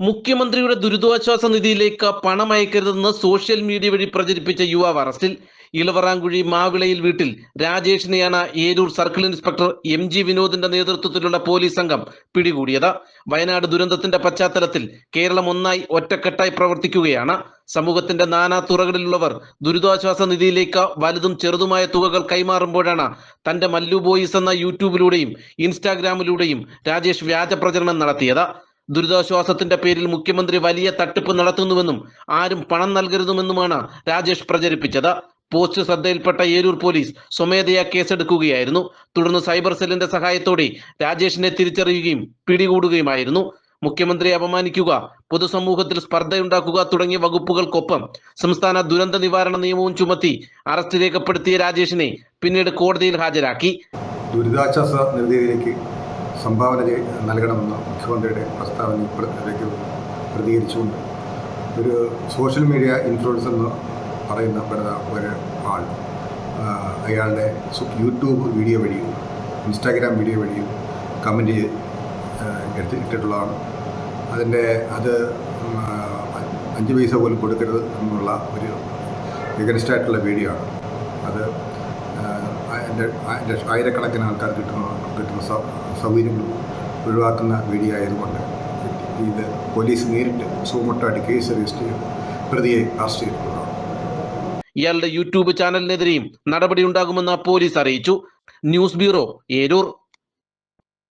മുഖ്യമന്ത്രിയുടെ ദുരിതാശ്വാസ നിധിയിലേക്ക് പണം അയക്കരുതെന്ന് സോഷ്യൽ മീഡിയ വഴി പ്രചരിപ്പിച്ച യുവാവ് അറസ്റ്റിൽ ഇളവറാങ്കുഴി മാവിളയിൽ വീട്ടിൽ രാജേഷിനെയാണ് Eroor circle inspector M G വിനോദിന്റെ നേതൃത്വത്തിലുള്ള പോലീസ് സംഘം പിടികൂടിയത്. വയനാട് ദുരന്തത്തിന്റെ പശ്ചാത്തലത്തിൽ കേരളം ഒന്നായി ഒറ്റക്കെട്ടായി പ്രവർത്തിക്കുകയാണ്. സമൂഹത്തിന്റെ നാനാ തുറകളിലുള്ളവർ ദുരിതാശ്വാസ നിധിയിലേക്ക് വലുതും ചെറുതുമായ തുകകൾ കൈമാറുമ്പോഴാണ് തന്റെ മല്ലു ബോയ്സ് എന്ന യൂട്യൂബിലൂടെയും ഇൻസ്റ്റാഗ്രാമിലൂടെയും രാജേഷ് വ്യാജ പ്രചരണം നടത്തിയത്. ദുരിതാശ്വാസത്തിന്റെ പേരിൽ മുഖ്യമന്ത്രി വലിയ തട്ടിപ്പ് നടത്തുന്നുവെന്നും ആരും പണം നൽകരുതുമെന്നുമാണ് രാജേഷ് പ്രചരിപ്പിച്ചത്. പോസ്റ്റ് ശ്രദ്ധയിൽപ്പെട്ട ഏരൂർ പോലീസ് സ്വമേധയാ കേസെടുക്കുകയായിരുന്നു. തുടർന്ന് സൈബർ സെല്ലിന്റെ സഹായത്തോടെ രാജേഷിനെ തിരിച്ചറിയുകയും പിടികൂടുകയുമായിരുന്നു. മുഖ്യമന്ത്രിയെ അപമാനിക്കുക പൊതുസമൂഹത്തിൽ സ്പർദ്ധയുണ്ടാക്കുക തുടങ്ങിയ വകുപ്പുകൾക്കൊപ്പം സംസ്ഥാന ദുരന്ത നിവാരണ നിയമവും ചുമത്തി അറസ്റ്റ് രേഖപ്പെടുത്തിയ രാജേഷിനെ പിന്നീട് കോടതിയിൽ ഹാജരാക്കി. ദുരിതാശ്വാസ നിധിയിലേക്ക് സംഭാവന നൽകണമെന്ന മുഖ്യമന്ത്രിയുടെ പ്രസ്താവന പ്രതികരിച്ചുകൊണ്ട് ഒരു സോഷ്യൽ മീഡിയ ഇൻഫ്ലുവൻസ് എന്ന് പറയുന്ന ഒരു ആൾ. അയാളുടെ യൂട്യൂബ് വീഡിയോ വഴിയും ഇൻസ്റ്റാഗ്രാം വീഡിയോ വഴിയും കമന്റ് എടുത്ത് ഇട്ടിട്ടുള്ളതാണ്. അതിന്റെ അത് അഞ്ച് പൈസ പോലും കൊടുക്കരുത് എന്നുള്ള ഒരു എഗൻസ്റ്റ് ആയിട്ടുള്ള വീഡിയോ ആണ്. അത് ആയിരക്കണക്കിന് ആൾക്കാർ കിട്ടുന്ന കിട്ടുന്ന സൗകര്യങ്ങൾ ഒഴിവാക്കുന്ന വീഡിയോ ആയതുകൊണ്ട് ഇത് പോലീസ് നേരിട്ട് സുമോട്ടോയിട്ട് കേസ് രജിസ്റ്റർ ചെയ്ത് പ്രതിയെ അറസ്റ്റ് ചെയ്തിട്ടുള്ളതാണ്. ഇയാളുടെ യൂട്യൂബ് ചാനലിനെതിരെയും നടപടി ഉണ്ടാകുമെന്ന് പോലീസ് അറിയിച്ചു. News bureau Eroor.